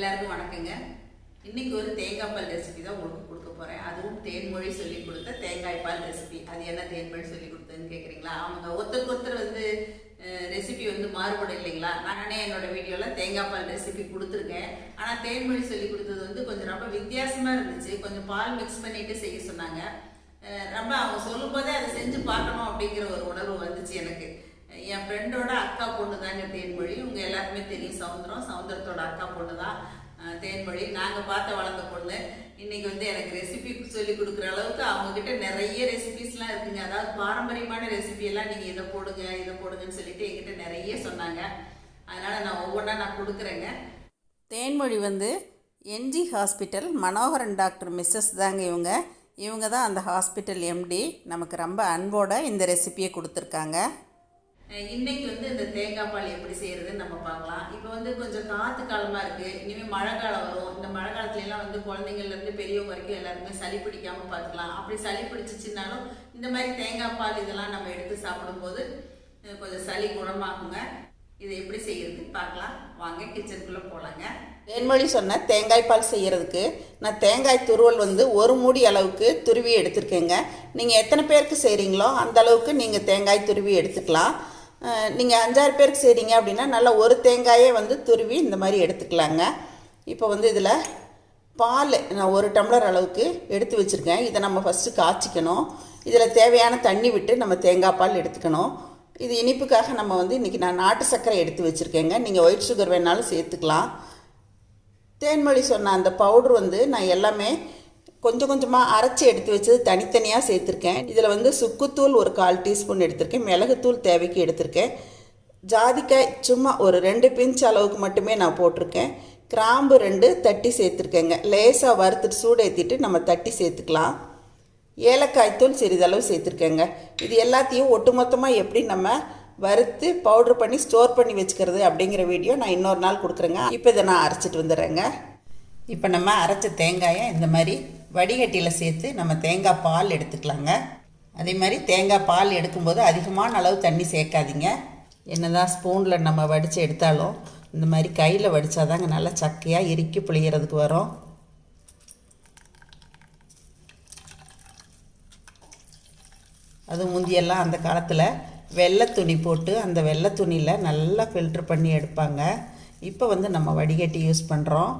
எல்லாருக்கும் வணக்கங்க. இன்னைக்கு ஒரு தேங்காய் பால் ரெசிபி தான் உங்களுக்கு கொடுக்க போறேன். அதுவும் தேன்மொழி சொல்லி கொடுத்த தேங்காய் பால் ரெசிபி அது என்ன தேன்மொழி சொல்லி கொடுத்ததுன்னு கேட்குறீங்களா அவங்க ஒருத்தருக்கு ஒருத்தர் வந்து ரெசிபி வந்து மாறுபடும் இல்லைங்களா? நானே என்னோட வீடியோவில் தேங்காய் பால் ரெசிபி கொடுத்துருக்கேன். ஆனால் தேன்மொழி சொல்லி கொடுத்தது வந்து கொஞ்சம் ரொம்ப வித்தியாசமாக இருந்துச்சு. கொஞ்சம் பால் மிக்ஸ் பண்ணிட்டு செய்ய சொன்னாங்க. ரொம்ப அவங்க சொல்லும் போதே அதை செஞ்சு பார்க்கணும் அப்படிங்கிற ஒரு உணர்வு வந்துச்சு எனக்கு. என் ஃப்ரெண்டோட அக்கா பொண்ணு தாங்க தேன்மொழி. உங்கள் எல்லாருக்குமே தெரியும் சவுந்தரம். சவுந்தரத்தோட அக்கா பொண்ணு தான் தேன்மொழி. நாங்கள் பார்த்து வளர்ந்த பொண்ணு. இன்னைக்கு வந்து எனக்கு ரெசிபி சொல்லி கொடுக்குற அளவுக்கு அவங்கக்கிட்ட நிறைய ரெசிபிஸ்லாம் இருக்குங்க. அதாவது பாரம்பரியமான ரெசிபியெல்லாம் நீங்கள் இதை போடுங்க இதை போடுங்கன்னு சொல்லிட்டு என்கிட்ட நிறைய சொன்னாங்க. அதனால் நான் ஒவ்வொன்றா நான் கொடுக்குறேங்க. தேன்மொழி வந்து NG hospital Manoharan doctor Mrs தாங்க இவங்க. இவங்க தான் அந்த ஹாஸ்பிட்டல் எம்டி நமக்கு ரொம்ப அன்போட இந்த ரெசிபியை கொடுத்துருக்காங்க. இன்னைக்கு வந்து இந்த தேங்காய் பால் எப்படி செய்யறதுன்னு நம்ம பார்க்கலாம். இப்போ வந்து கொஞ்சம் காத்து காலமா இருக்கு. இனிமே மழை காலம் வரும். இந்த மழை காலத்துல எல்லாம் வந்து குழந்தைங்கள்ல இருந்து பெரியவங்க வரைக்கும் எல்லாருமே சளி பிடிக்காம பார்த்துக்கலாம். அப்படி சளி பிடிச்சிச்சுனாலும் இந்த மாதிரி தேங்காய் பால் இதெல்லாம் நம்ம எடுத்து சாப்பிடும்போது கொஞ்சம் சளி குணமாகுங்க. இதை எப்படி செய்யறது பார்க்கலாம். வாங்க கிச்சனுக்குள்ள போலாங்க. தேன்மொழி சொன்ன தேங்காய் பால் செய்கிறதுக்கு நான் தேங்காய் துருவல் வந்து ஒரு மூடி அளவுக்கு துருவி எடுத்திருக்கேங்க. நீங்கள் எத்தனை பேருக்கு செய்கிறீங்களோ அந்த அளவுக்கு நீங்கள் தேங்காய் துருவி எடுத்துக்கலாம். நீங்கள் அஞ்சாறு பேருக்கு செய்கிறீங்க அப்படின்னா நல்லா ஒரு தேங்காயே வந்து துருவி இந்த மாதிரி எடுத்துக்கலாங்க. இப்போ வந்து இதில் பால் நான் ஒரு டம்ளர் அளவுக்கு எடுத்து வச்சுருக்கேன். இதை நம்ம ஃபஸ்ட்டு காய்ச்சிக்கணும். இதில் தேவையான தண்ணி விட்டு நம்ம தேங்காய் பால் எடுத்துக்கணும். இது இனிப்புக்காக நம்ம வந்து இன்றைக்கி நான் நாட்டு சர்க்கரை எடுத்து வச்சுருக்கேங்க. நீங்கள் ஒயிட் சுகர் வேணாலும் சேர்த்துக்கலாம். தேன்மொழி சொன்ன அந்த பவுட்ரு வந்து நான் எல்லாமே கொஞ்சம் கொஞ்சமாக அரைச்சி எடுத்து வச்சது தனித்தனியாக சேர்த்துருக்கேன். இதில் வந்து சுக்குத்தூள் ஒரு கால் டீஸ்பூன் எடுத்திருக்கேன். மிளகுத்தூள் தேவைக்கு எடுத்திருக்கேன். ஜாதிக்காய் சும்மா ஒரு ரெண்டு பிஞ்ச் அளவுக்கு மட்டுமே நான் போட்டிருக்கேன். கிராம்பு ரெண்டு தட்டி சேர்த்துருக்கேங்க. லேசாக வறுத்துட்டு சூடேற்றிட்டு நம்ம தட்டி சேர்த்துக்கலாம். ஏலக்காய் தூள் சிறிதளவு சேர்த்துருக்கேங்க. இது எல்லாத்தையும் ஒட்டுமொத்தமாக எப்படி நம்ம வறுத்து பவுட்ரு பண்ணி ஸ்டோர் பண்ணி வச்சுக்கிறது அப்படிங்கிற வீடியோ நான் இன்னொரு நாள் கொடுக்குறேங்க. இப்போ இதை நான் அரைச்சிட்டு வந்துடுறேங்க. இப்போ நம்ம அரைச்ச தேங்காயை இந்த மாதிரி வடிகட்டியில் சேர்த்து நம்ம தேங்காய் பால் எடுத்துக்கலாங்க. அதே மாதிரி தேங்காய் பால் எடுக்கும்போது அதிகமான அளவு தண்ணி சேர்க்காதீங்க. என்னதான் ஸ்பூனில் நம்ம வடித்து எடுத்தாலும் இந்த மாதிரி கையில் வடித்தாதாங்க நல்லா சக்கையாக இறுக்கி புளியறதுக்கு வரும். அது முந்தியெல்லாம் அந்த காலத்தில் வெள்ளை துணி போட்டு அந்த வெள்ளை துணியில் நல்லா ஃபில்ட்ரு பண்ணி எடுப்பாங்க. இப்போ வந்து நம்ம வடிகட்டி யூஸ் பண்ணுறோம்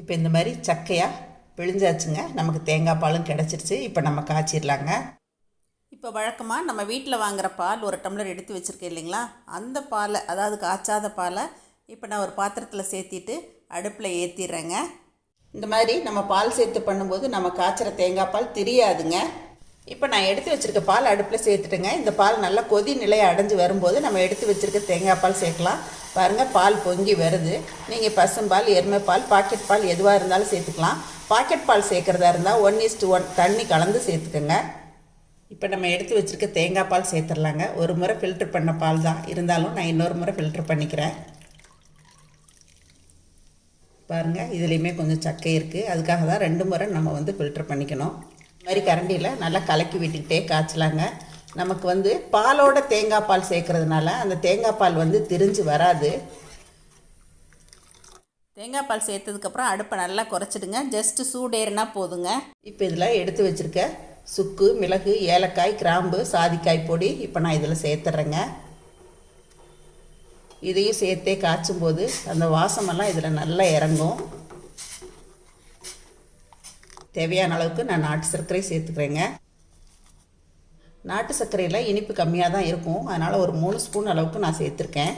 இப்போ இந்த மாதிரி சக்கையாக பிழிஞ்சாச்சுங்க. நமக்கு தேங்காய் பாலும் கிடச்சிருச்சு. இப்போ நம்ம காய்ச்சிடலாங்க இப்போ வழக்கமாக நம்ம வீட்டில் வாங்குற பால் ஒரு டம்ளர் எடுத்து வச்சுருக்கேன் இல்லைங்களா? அந்த பாலை அதாவது காய்ச்சாத பாலை இப்போ நான் ஒரு பாத்திரத்தில் சேர்த்திட்டு அடுப்பில் ஏற்றிடுறேங்க இந்த மாதிரி நம்ம பால் சேர்த்து பண்ணும்போது நம்ம காய்ச்சிற தேங்காய் பால் தெரியாதுங்க. இப்போ நான் எடுத்து வச்சுருக்க பால் அடுப்பில் சேர்த்துட்டுங்க. இந்த பால் நல்லா கொதி நிலையை அடைஞ்சு வரும்போது நம்ம எடுத்து வச்சுருக்க தேங்காய் பால் சேர்க்கலாம். பாருங்கள் பால் பொங்கி வருது. நீங்கள் பசும்பால் எருமை பால் பாக்கெட் பால் எதுவாக இருந்தாலும் சேர்த்துக்கலாம். பாக்கெட் பால் சேர்க்குறதா இருந்தால் ஒன் இஸ்டு ஒன் தண்ணி கலந்து சேர்த்துக்கோங்க. இப்போ நம்ம எடுத்து வச்சுருக்க தேங்காய் பால் சேர்த்துடலாங்க. ஒரு முறை ஃபில்ட்ரு பண்ண பால் தான். இருந்தாலும் நான் இன்னொரு முறை ஃபில்ட்ரு பண்ணிக்கிறேன். பாருங்கள் இதுலேயுமே கொஞ்சம் சக்கை இருக்குது அதுக்காக தான் ரெண்டு முறை நம்ம வந்து ஃபில்ட்ரு பண்ணிக்கணும். மாதிரி கரண்டியில் நல்லா கலக்கி விட்டுக்கிட்டே காய்ச்சலாங்க. நமக்கு வந்து பாலோட தேங்காய் பால் சேர்க்கறதுனால அந்த தேங்காய் பால் வந்து திரிஞ்சு வராது. தேங்காய் பால் சேர்த்ததுக்கப்புறம் அடுப்பை நல்லா குறைச்சிடுங்க. ஜஸ்ட்டு சூடேறினா போதுங்க. இப்போ இதில் எடுத்து வச்சுருக்க சுக்கு மிளகு ஏலக்காய் கிராம்பு சாதிக்காய் பொடி இப்போ நான் இதில் சேர்த்துட்றேங்க இதையும் சேர்த்தே காய்ச்சும் போது அந்த வாசமெல்லாம் இதில் நல்லா இறங்கும். தேவையான அளவுக்கு நான் நாட்டு சர்க்கரை சேர்த்துக்கிறேங்க. நாட்டு சர்க்கரையில் இனிப்பு கம்மியாக தான் இருக்கும். அதனால் ஒரு மூணு ஸ்பூன் அளவுக்கு நான் சேர்த்துருக்கேன்.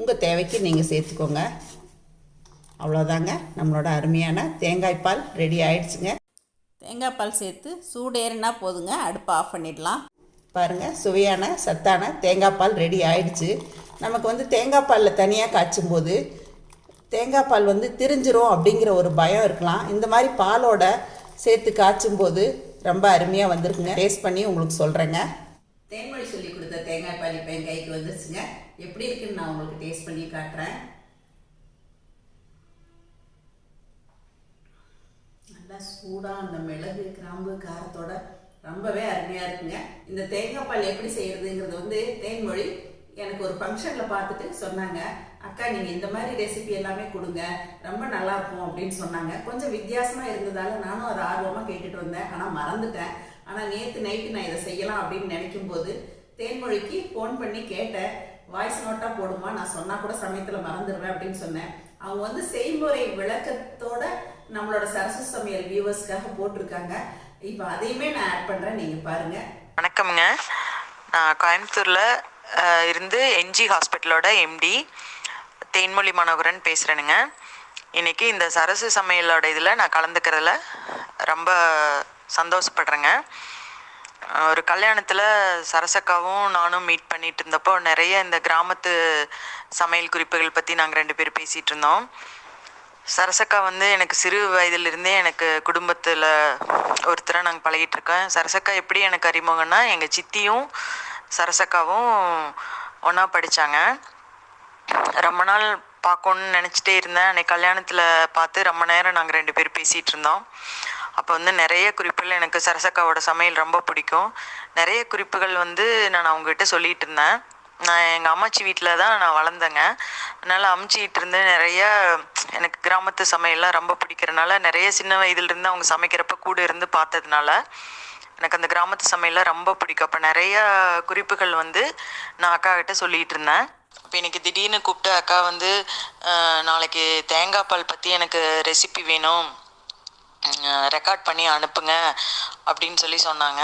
உங்கள் தேவைக்கு நீங்கள் சேர்த்துக்கோங்க. அவ்வளோதாங்க நம்மளோட அருமையான தேங்காய் பால் ரெடி ஆயிடுச்சுங்க. தேங்காய் பால் சேர்த்து சூடேறினா போதுங்க. அடுப்பை ஆஃப் பண்ணிடலாம். பாருங்கள் சுவையான சத்தான தேங்காய் பால் ரெடி ஆயிடுச்சு. நமக்கு வந்து தேங்காய் பாலில் தனியாக காய்ச்சும் போது தேங்காய் பால் வந்து திரிஞ்சிரும் அப்படிங்கிற ஒரு பயம் இருக்கலாம். இந்த மாதிரி பாலோட சேர்த்து காய்ச்சும் போது ரொம்ப அருமையாக வந்திருக்குங்க. டேஸ்ட் பண்ணி உங்களுக்கு சொல்கிறேங்க தேன்மொழி சொல்லி கொடுத்த தேங்காய் பால் இப்போ என் கைக்கு வந்துருச்சுங்க. எப்படி இருக்குன்னு நான் உங்களுக்கு டேஸ்ட் பண்ணி காட்டுறேன். நல்லா சூடாக அந்த மிளகு கிராம்பு காரத்தோட ரொம்பவே அருமையாக இருக்குங்க. இந்த தேங்காய் பால் எப்படி செய்கிறதுங்கிறது வந்து தேன்மொழி எனக்கு ஒரு ஃபங்க்ஷனில் பார்த்துட்டு சொன்னாங்க அக்கா நீங்கள் இந்த மாதிரி ரெசிபி எல்லாமே கொடுங்க ரொம்ப நல்லா இருக்கும் அப்படின்னு சொன்னாங்க. கொஞ்சம் வித்தியாசமாக இருந்ததால நானும் அதை ஆர்வமாக கேட்டுட்டு வந்தேன். ஆனால் மறந்துட்டேன். ஆனால் நேற்று நைட்டு நான் இதை செய்யலாம் அப்படின்னு நினைக்கும் போது தேன்மொழிக்கு ஃபோன் பண்ணி கேட்டேன். வாய்ஸ் நோட்டாக போடுமா? நான் சொன்னால் கூட சமயத்தில் மறந்துடுவேன் அப்படின்னு சொன்னேன். அவங்க வந்து செய்முறை விளக்கத்தோட நம்மளோட சரசு சமையல் வியூவர்ஸ்க்காக போட்டிருக்காங்க. இப்போ அதையுமே நான் ஆட் பண்ணுறேன் நீங்கள் பாருங்கள் வணக்கம்ங்க. நான் கோயம்புத்தூரில் இருந்து என்ஜி ஹாஸ்பிட்டலோட எம்டி தேன்மொழி மனோகரன் பேசுகிறேனுங்க இன்றைக்கி இந்த சரசு சமையலோட இதில் நான் கலந்துக்கிறதுல ரொம்ப சந்தோஷப்படுறேங்க. ஒரு கல்யாணத்தில் சரசக்காவும் நானும் மீட் பண்ணிட்டு இருந்தப்போ நிறைய இந்த கிராமத்து சமையல் குறிப்புகள் பற்றி நாங்கள் ரெண்டு பேரும் பேசிகிட்டு இருந்தோம் சரசக்கா வந்து எனக்கு சிறு வயதிலிருந்தே எனக்கு குடும்பத்தில் ஒருத்தரை நாங்கள் பழகிட்டுருக்கேன் சரசக்கா எப்படி எனக்கு அறிமுகம்னா எங்கள் சித்தியும் சரசக்காவும் ஒன்றா படித்தாங்க ரொம்ப நாள் பார்க்கணுன்னு நினச்சிட்டே இருந்தேன். அன்னைக்கு கல்யாணத்தில் பார்த்து ரொம்ப நேரம் நாங்கள் ரெண்டு பேரும் பேசிகிட்டு இருந்தோம். அப்போ வந்து நிறைய குறிப்புகள் எனக்கு சரசக்காவோட சமையல் ரொம்ப பிடிக்கும். நிறைய குறிப்புகள் வந்து நான் அவங்ககிட்ட சொல்லிட்டு இருந்தேன். நான் எங்கள் அம்மாச்சி வீட்டில் தான் நான் வளர்ந்தேங்க. அதனால் அமுச்சிக்கிட்டு இருந்து நிறைய எனக்கு கிராமத்து சமையல்லாம் ரொம்ப பிடிக்கிறனால நிறைய சின்ன வயதுலேருந்து அவங்க சமைக்கிறப்ப கூட இருந்து பார்த்ததுனால எனக்கு அந்த கிராமத்து சமையலில் ரொம்ப பிடிக்கும். அப்போ நிறைய குறிப்புகள் வந்து நான் அக்கா கிட்ட சொல்லிட்டு இருந்தேன். இப்போ இன்னைக்கு திடீர்னு கூப்பிட்டு அக்கா வந்து நாளைக்கு தேங்காய் பால் பற்றி எனக்கு ரெசிபி வேணும். ரெக்கார்ட் பண்ணி அனுப்புங்க. அப்படின்னு சொல்லி சொன்னாங்க.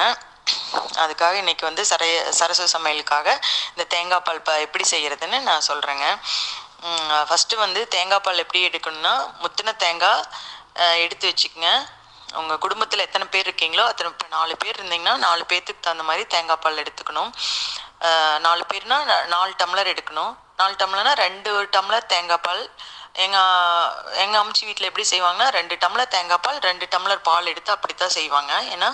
அதுக்காக இன்றைக்கி வந்து சரைய சரசு சமையலுக்காக இந்த தேங்காய் பால் ப எப்படி செய்கிறதுன்னு நான் சொல்கிறேங்க ஃபஸ்ட்டு வந்து தேங்காய் பால் எப்படி எடுக்கணும்னா முத்தின தேங்காய் எடுத்து வச்சுக்கோங்க. உங்கள் குடும்பத்தில் எத்தனை பேர் இருக்கீங்களோ அத்தனை இப்போ நாலு பேர் இருந்தீங்கன்னா நாலு பேர்த்துக்கு தகுந்த மாதிரி தேங்காய் பால் எடுத்துக்கணும். நாலு பேர்னா நாலு டம்ளர் எடுக்கணும். நாலு டம்ளர்னா ரெண்டு டம்ளர் தேங்காய் பால். எங்கள் எங்கள் அம்ச்சி வீட்டில் எப்படி செய்வாங்கன்னா ரெண்டு டம்ளர் தேங்காய் பால் ரெண்டு டம்ளர் பால் எடுத்து அப்படி தான் செய்வாங்க. ஏன்னா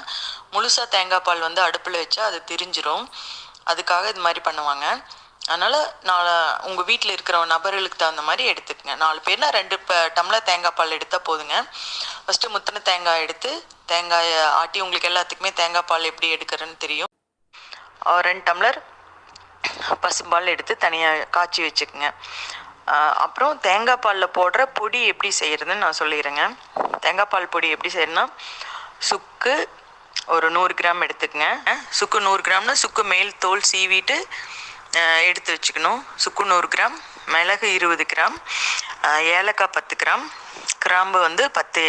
முழுசாக தேங்காய் பால் வந்து அடுப்பில் வச்சா அது திரிஞ்சிரும். அதுக்காக இது மாதிரி பண்ணுவாங்க. அதனால் நான் உங்கள் வீட்டில் இருக்கிற நபர்களுக்கு தகுந்த மாதிரி எடுத்துக்கங்க. நாலு பேர்னா ரெண்டு ப- டம்ளர் தேங்காய் பால் எடுத்தால் போதுங்க. ஃபஸ்ட்டு முத்தின தேங்காய் எடுத்து தேங்காயை ஆட்டி உங்களுக்கு எல்லாத்துக்குமே தேங்காய் பால் எப்படி எடுக்கிறேன்னு தெரியும். ரெண்டு டம்ளர் பசும்பால் எடுத்து தனியாக காய்ச்சி வச்சுக்கோங்க. அப்புறம் தேங்காய் பாலில் போடுற பொடி எப்படி செய்கிறதுன்னு நான் சொல்லிடுறேங்க. தேங்காய் பால் பொடி எப்படி செய்யணும்னா சுக்கு ஒரு நூறு கிராம் எடுத்துக்கங்க. சுக்கு நூறு கிராம்னா சுக்கு மேல் தோல் சீவிட்டு எடுத்து வச்சுக்கணும். சுக்கு நூறு கிராம் மிளகு இருபது கிராம் ஏலக்காய் பத்து கிராம் கிராம்பு வந்து பத்து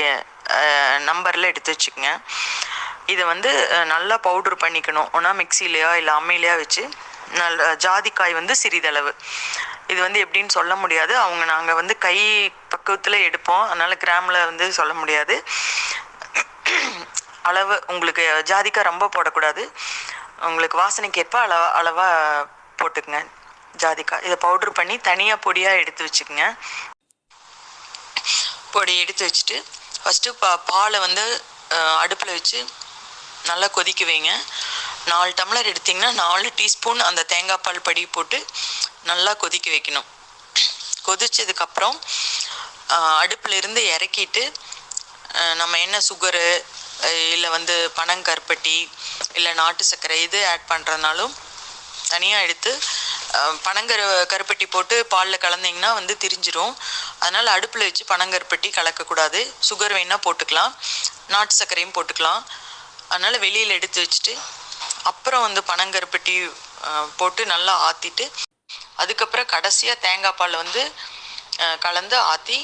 நம்பரில் எடுத்து வச்சுக்கோங்க. இதை வந்து நல்லா பவுட்ரு பண்ணிக்கணும். ஒன்றா மிக்சிலையோ இல்லை அம்மிலையோ வச்சு நல்ல ஜாதிக்காய் வந்து சிறிதளவு. இது வந்து எப்படின்னு சொல்ல முடியாது. அவங்க நாங்கள் வந்து கை பக்குவத்தில் எடுப்போம். அதனால் கிராமில் வந்து சொல்ல முடியாது. அளவு உங்களுக்கு ஜாதிக்காய் ரொம்ப போடக்கூடாது. உங்களுக்கு வாசனைக்கு ஏற்ப அளவா அளவாக போட்டுக்கங்க. ஜாதிக்காய் இதை பவுட்ரு பண்ணி தனியாக பொடியாக எடுத்து வச்சுக்கோங்க. பொடி எடுத்து வச்சுட்டு ஃபஸ்ட்டு பா பாலை வந்து அடுப்பில் வச்சு நல்லா கொதிக்க வைங்க. நாலு டம்ளர் எடுத்திங்கன்னா நாலு டீஸ்பூன் அந்த தேங்காய் பால் படி போட்டு நல்லா கொதிக்க வைக்கணும். கொதிச்சதுக்கப்புறம் அடுப்பில் இருந்து இறக்கிட்டு நம்ம என்ன சுகரு இல்லை வந்து பனங்கருப்பட்டி இல்லை நாட்டு சர்க்கரை இது ஆட் பண்ணுறதுனாலும் தனியாக எடுத்து பனங்கரு கருப்பட்டி போட்டு பாலில் கலந்தீங்கன்னா வந்து திரிஞ்சிரும். அதனால் அடுப்பில் வச்சு பனங்கருப்பட்டி கலக்கக்கூடாது. சுகர் வேணால் போட்டுக்கலாம். நாட்டு சர்க்கரையும் போட்டுக்கலாம். அதனால் வெளியில் எடுத்து வச்சுட்டு அப்புறம் வந்து பனங்கருப்பட்டி போட்டு நல்லா ஆற்றிட்டு அதுக்கப்புறம் கடைசியாக தேங்காய் பால் வந்து கலந்து ஆற்றி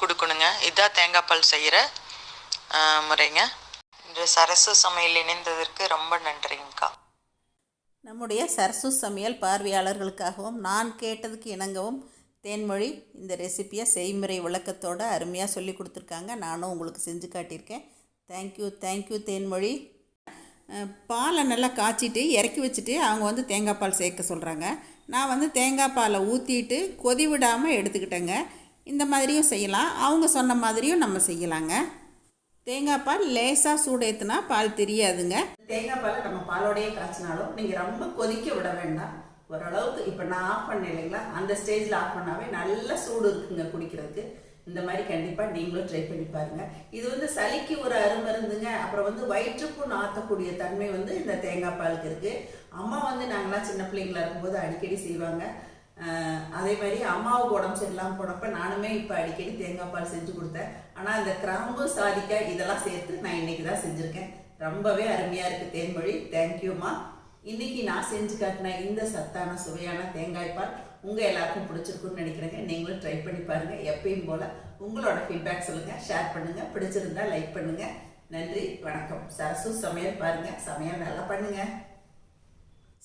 கொடுக்கணுங்க. இதுதான் தேங்காய் பால் செய்கிற முறைங்க. இந்த சரசு சமையல் இணைந்ததற்கு ரொம்ப நன்றிங்கக்கா. நம்முடைய சரசு சமையல் பார்வையாளர்களுக்காகவும் நான் கேட்டதுக்கு இணங்கவும் தேன்மொழி இந்த ரெசிப்பியை செய்முறை விளக்கத்தோடு அருமையாக சொல்லி கொடுத்துருக்காங்க. நானும் உங்களுக்கு செஞ்சு காட்டியிருக்கேன். Thank you thank you Thenmozhi. பாலை நல்லா காய்ச்சிட்டு இறக்கி வச்சுட்டு அவங்க வந்து தேங்காய் பால் சேர்க்க சொல்கிறாங்க நான் வந்து தேங்காய் பாலை ஊற்றிட்டு கொதி விடாமல் எடுத்துக்கிட்டேங்க. இந்த மாதிரியும் செய்யலாம். அவங்க சொன்ன மாதிரியும் நம்ம செய்யலாங்க. தேங்காய் பால் லேசாக சூடேத்துனா பால் தெரியாதுங்க. தேங்காய் பால் நம்ம பாலோடையே காய்ச்சினாலும் நீங்கள் ரொம்ப கொதிக்க விட வேண்டாம். ஓரளவுக்கு இப்போ நான் ஆஃப் பண்ணேன் இல்லைங்களா? அந்த ஸ்டேஜில் ஆஃப் பண்ணாவே நல்ல சூடு இருக்குங்க குடிக்கிறதுக்கு. இந்த மாதிரி கண்டிப்பாக நீங்களும் ட்ரை பண்ணி பாருங்க. இது வந்து சளிக்கு ஒரு அருமருந்துங்க. அப்புறம் வந்து வயிற்றுக்கும் ஆற்றக்கூடிய தன்மை வந்து இந்த தேங்காய் பாலுக்கு இருக்குது அம்மா வந்து நாங்களாம் சின்ன பிள்ளைங்களா இருக்கும்போது அடிக்கடி செய்வாங்க. அதே மாதிரி அம்மாவுக்கு உடம்பு சரியில்லாமல் போனப்ப நானுமே இப்போ அடிக்கடி தேங்காய் பால் செஞ்சு கொடுத்தேன். ஆனால் இந்த கிராம்பு சாதிக்காய் இதெல்லாம் சேர்த்து நான் இன்னைக்கு தான் செஞ்சுருக்கேன். ரொம்பவே அருமையாக இருக்குது தேன்மொழி. தேங்க்யூம்மா இன்னைக்கு நான் செஞ்சு காட்டின இந்த சத்தான சுவையான தேங்காய் பால் உங்கள் எல்லாருக்கும் பிடிச்சிருக்குன்னு நினைக்கிறேங்க. நீங்களும் ட்ரை பண்ணி பாருங்கள் எப்பயும் போல் உங்களோட ஃபீட்பேக் சொல்லுங்கள் ஷேர் பண்ணுங்கள் பிடிச்சிருந்தா லைக் பண்ணுங்கள் நன்றி வணக்கம். சரசு சமையல் பாருங்கள் சமையல் நல்லா பண்ணுங்கள்